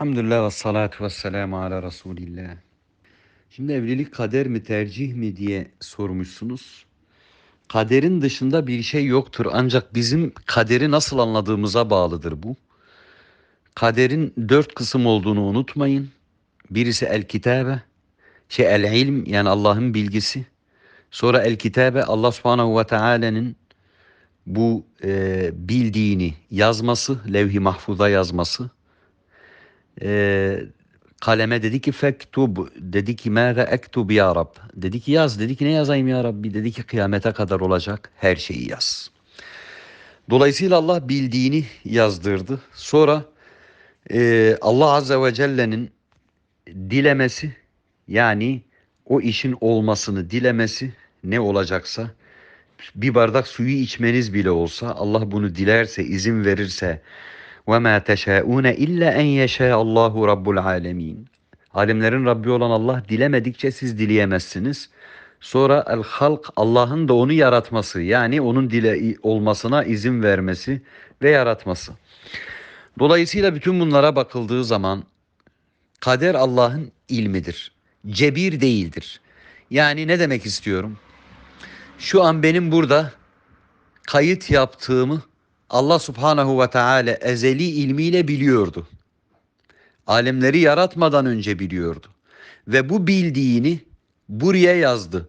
Elhamdülillah ve salatu ve selamu ala Resulillah. Şimdi evlilik kader mi tercih mi diye sormuşsunuz. Kaderin dışında bir şey yoktur ancak bizim kaderi nasıl anladığımıza bağlıdır bu. Kaderin dört kısım olduğunu unutmayın. Birisi el kitabe, şey el ilm yani Allah'ın bilgisi. Sonra el kitabe Allah subhanahu ve teala'nın bu e, bildiğini yazması, levh-i mahfuza yazması. E, kaleme dedi ki fektub, dedi ki mâze ektub ya Rab. Dedi ki yaz, dedi ki ne yazayım ya Rabbi? Dedi ki kıyamete kadar olacak her şeyi yaz. Dolayısıyla Allah bildiğini yazdırdı. Sonra e, Allah Azze ve Celle'nin dilemesi yani o işin olmasını dilemesi ne olacaksa bir bardak suyu içmeniz bile olsa Allah bunu dilerse izin verirse ma teşaune illa en yeşâ Allahu rabbul alemin. Alemlerin Rabbi olan Allah dilemedikçe siz dileyemezsiniz. Sonra el halk Allah'ın da onu yaratması yani onun dile olmasına izin vermesi ve yaratması. Dolayısıyla bütün bunlara bakıldığı zaman kader Allah'ın ilmidir. Cebir değildir. Yani ne demek istiyorum? Şu an benim burada kayıt yaptığımı Allah Subhanahu ve Teala ezeli ilmiyle biliyordu. Alemleri yaratmadan önce biliyordu. Ve bu bildiğini buraya yazdı.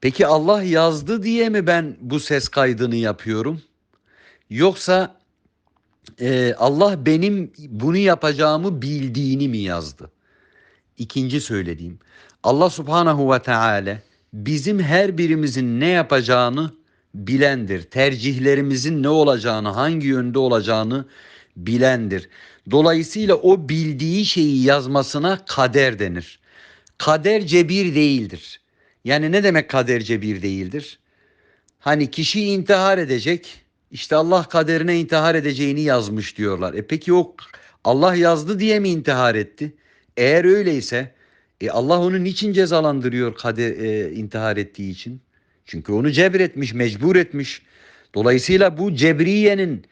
Peki Allah yazdı diye mi ben bu ses kaydını yapıyorum? Yoksa e, Allah benim bunu yapacağımı bildiğini mi yazdı? İkinci söylediğim. Allah Subhanahu ve Teala bizim her birimizin ne yapacağını bilendir. Tercihlerimizin ne olacağını, hangi yönde olacağını bilendir. Dolayısıyla o bildiği şeyi yazmasına kader denir. Kader cebir değildir. Yani ne demek kader cebir değildir? Hani kişi intihar edecek, işte Allah kaderine intihar edeceğini yazmış diyorlar. E peki o Allah yazdı diye mi intihar etti? Eğer öyleyse e Allah onu niçin cezalandırıyor kader e, intihar ettiği için? Çünkü onu cebretmiş, mecbur etmiş. Dolayısıyla bu cebriyenin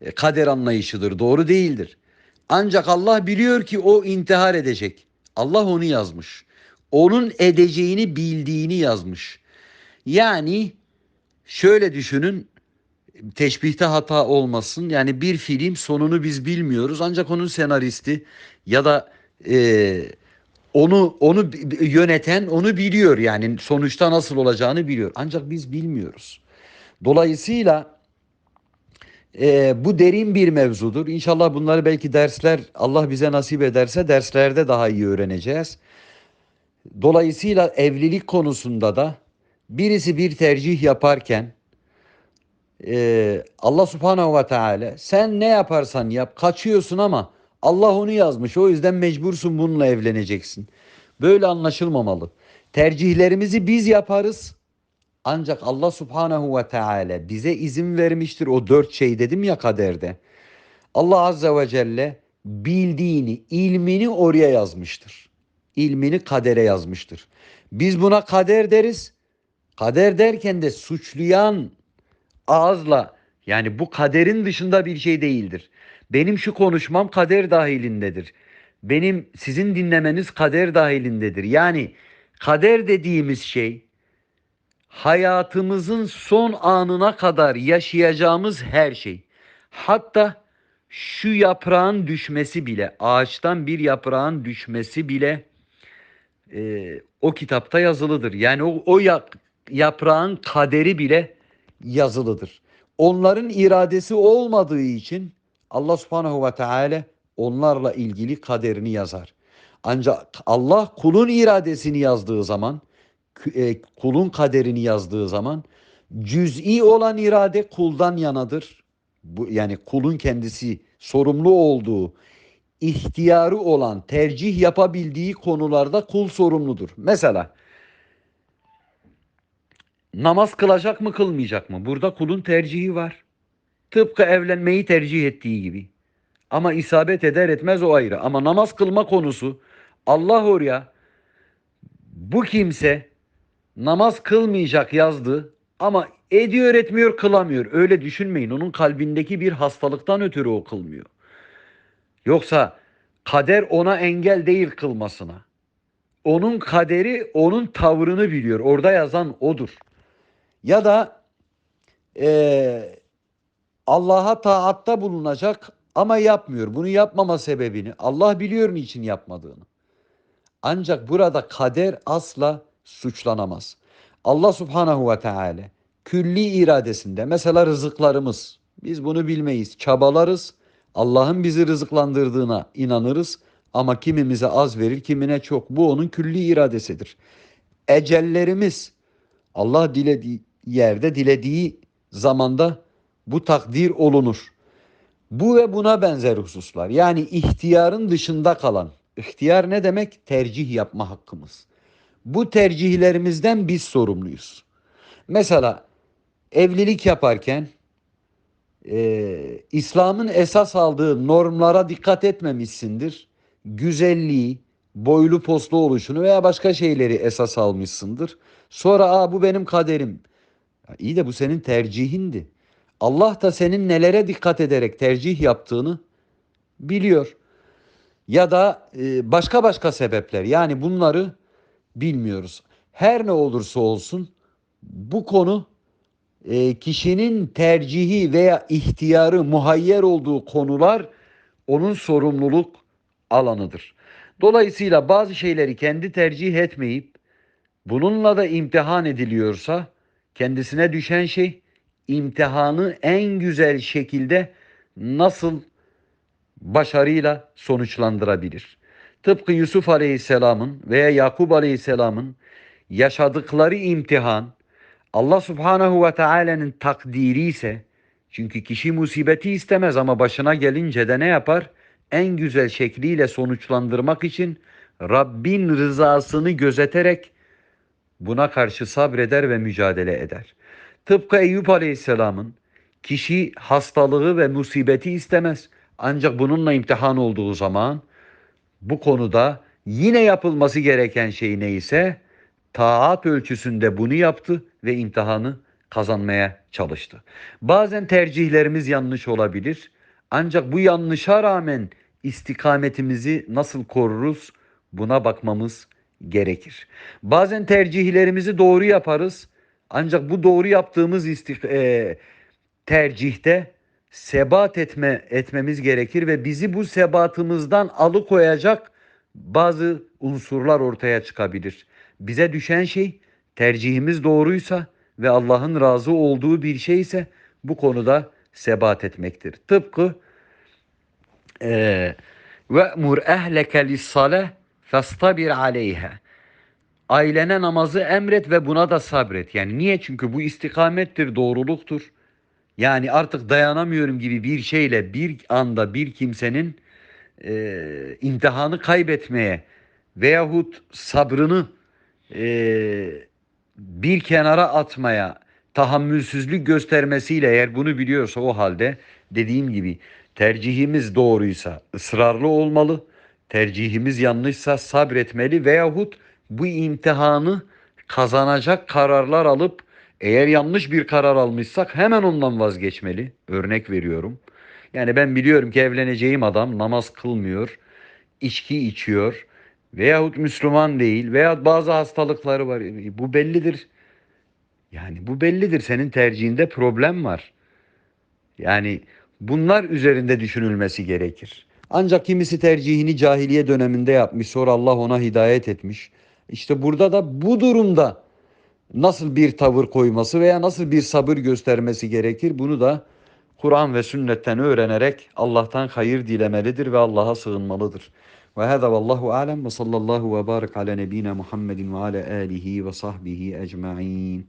e, kader anlayışıdır, doğru değildir. Ancak Allah biliyor ki o intihar edecek. Allah onu yazmış. Onun edeceğini bildiğini yazmış. Yani şöyle düşünün, teşbihte hata olmasın. Yani bir film sonunu biz bilmiyoruz ancak onun senaristi ya da e, onu onu yöneten onu biliyor yani sonuçta nasıl olacağını biliyor. Ancak biz bilmiyoruz. Dolayısıyla e, bu derin bir mevzudur. İnşallah bunları belki dersler Allah bize nasip ederse derslerde daha iyi öğreneceğiz. Dolayısıyla evlilik konusunda da birisi bir tercih yaparken e, Allah subhanehu ve teala sen ne yaparsan yap kaçıyorsun ama Allah onu yazmış. O yüzden mecbursun bununla evleneceksin. Böyle anlaşılmamalı. Tercihlerimizi biz yaparız. Ancak Allah subhanehu ve teala bize izin vermiştir o dört şey dedim ya kaderde. Allah azze ve celle bildiğini, ilmini oraya yazmıştır. İlmini kadere yazmıştır. Biz buna kader deriz. Kader derken de suçlayan ağızla yani bu kaderin dışında bir şey değildir. Benim şu konuşmam kader dahilindedir. Benim sizin dinlemeniz kader dahilindedir. Yani kader dediğimiz şey hayatımızın son anına kadar yaşayacağımız her şey. Hatta şu yaprağın düşmesi bile, ağaçtan bir yaprağın düşmesi bile e, o kitapta yazılıdır. Yani o, o yaprağın kaderi bile yazılıdır. Onların iradesi olmadığı için Allah subhanehu ve teala onlarla ilgili kaderini yazar. Ancak Allah kulun iradesini yazdığı zaman, e, kulun kaderini yazdığı zaman cüz'i olan irade kuldan yanadır. Bu yani kulun kendisi sorumlu olduğu, ihtiyarı olan, tercih yapabildiği konularda kul sorumludur. Mesela namaz kılacak mı kılmayacak mı? Burada kulun tercihi var. Tıpkı evlenmeyi tercih ettiği gibi. Ama isabet eder etmez o ayrı. Ama namaz kılma konusu Allah oraya bu kimse namaz kılmayacak yazdı ama ediyor etmiyor kılamıyor. Öyle düşünmeyin. Onun kalbindeki bir hastalıktan ötürü o kılmıyor. Yoksa Kader ona engel değil kılmasına. Onun kaderi onun tavrını biliyor. Orada yazan odur. Ya da eee Allah'a taatta bulunacak ama yapmıyor. Bunu yapmama sebebini Allah biliyor niçin yapmadığını. Ancak burada kader asla suçlanamaz. Allah subhanahu ve teala külli iradesinde mesela rızıklarımız biz bunu bilmeyiz. Çabalarız. Allah'ın bizi rızıklandırdığına inanırız. Ama kimimize az verir, kimine çok. Bu onun külli iradesidir. Ecellerimiz Allah dilediği yerde, dilediği zamanda bu takdir olunur. Bu ve buna benzer hususlar. Yani ihtiyarın dışında kalan. İhtiyar ne demek? Tercih yapma hakkımız. Bu tercihlerimizden biz sorumluyuz. Mesela evlilik yaparken e, İslam'ın esas aldığı normlara dikkat etmemişsindir. Güzelliği, boylu poslu oluşunu veya başka şeyleri esas almışsındır. Sonra Aa, bu benim kaderim. Ya iyi de bu senin tercihindi. Allah da senin nelere dikkat ederek tercih yaptığını biliyor. Ya da e, başka başka sebepler. Yani bunları bilmiyoruz. Her ne olursa olsun bu konu e, kişinin tercihi veya ihtiyarı muhayyer olduğu konular onun sorumluluk alanıdır. Dolayısıyla bazı şeyleri kendi tercih etmeyip bununla da imtihan ediliyorsa kendisine düşen şey imtihanı en güzel şekilde nasıl başarıyla sonuçlandırabilir. Tıpkı Yusuf Aleyhisselam'ın veya Yakup Aleyhisselam'ın yaşadıkları imtihan Allah Subhanahu ve Taala'nın takdiri ise çünkü kişi musibeti istemez ama başına gelince de ne yapar? En güzel şekliyle sonuçlandırmak için Rabbin rızasını gözeterek buna karşı sabreder ve mücadele eder. Tıpkı Eyüp Aleyhisselam'ın kişi hastalığı ve musibeti istemez. Ancak bununla imtihan olduğu zaman bu konuda yine yapılması gereken şey neyse taat ölçüsünde bunu yaptı ve imtihanı kazanmaya çalıştı. Bazen tercihlerimiz yanlış olabilir. Ancak bu yanlışa rağmen istikametimizi nasıl koruruz buna bakmamız gerekir. Bazen tercihlerimizi doğru yaparız. Ancak bu doğru yaptığımız istik e, tercihte sebat etme etmemiz gerekir ve bizi bu sebatımızdan alıkoyacak bazı unsurlar ortaya çıkabilir. Bize düşen şey tercihimiz doğruysa ve Allah'ın razı olduğu bir şeyse bu konuda sebat etmektir. Tıpkı ve mur ehleke lis-salah fastabir aleyha. Ailene namazı emret ve buna da sabret. Yani niye? Çünkü bu istikamettir, doğruluktur. Yani artık dayanamıyorum gibi bir şeyle bir anda bir kimsenin e, imtihanı kaybetmeye veyahut sabrını e, bir kenara atmaya tahammülsüzlük göstermesiyle eğer bunu biliyorsa o halde dediğim gibi tercihimiz doğruysa ısrarlı olmalı, tercihimiz yanlışsa sabretmeli veyahut bu imtihanı kazanacak kararlar alıp eğer yanlış bir karar almışsak hemen ondan vazgeçmeli. Örnek veriyorum. Yani ben biliyorum ki evleneceğim adam namaz kılmıyor, içki içiyor veyahut Müslüman değil veya bazı hastalıkları var. Bu bellidir. Yani bu bellidir. Senin tercihinde problem var. Yani bunlar üzerinde düşünülmesi gerekir. Ancak kimisi tercihini cahiliye döneminde yapmış. Sonra Allah ona hidayet etmiş. İşte burada da bu durumda nasıl bir tavır koyması veya nasıl bir sabır göstermesi gerekir bunu da Kur'an ve sünnetten öğrenerek Allah'tan hayır dilemelidir ve Allah'a sığınmalıdır. Ve hâzâ vallahu alem ve sallallahu ve barik ala nebine Muhammedin ve ala alihi ve sahbihi ecma'in.